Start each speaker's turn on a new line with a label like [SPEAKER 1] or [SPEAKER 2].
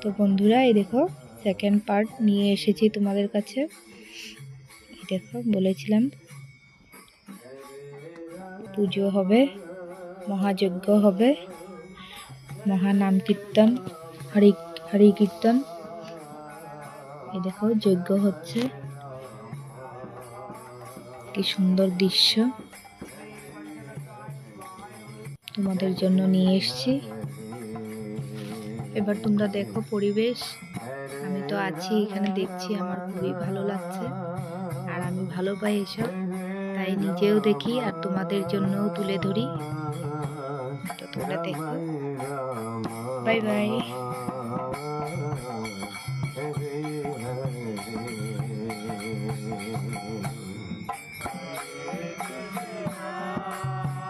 [SPEAKER 1] তো বন্ধুরা, এই দেখো সেকেন্ড পার্ট নিয়ে এসেছি তোমাদের কাছে। দেখো, বলেছিলাম, পুজো হবে, মহাযজ্ঞ হবে, মহানাম কীর্তন, হরি হরি কীর্তন। এই দেখো, যজ্ঞ হচ্ছে। কি সুন্দর দৃশ্য। তোমাদের জন্য নিয়ে এসেছি। এবার তোমরা দেখো পরিবেশ। আমি তো আছি, এখানে দেখছি আমার খুবই ভালো লাগছে। আর আমি ভালো পাই এসব। তাই নিজেও দেখি আর তোমাদের জন্যও তুলে ধরি। তো তোমরা দেখো। Bye bye. Thank you.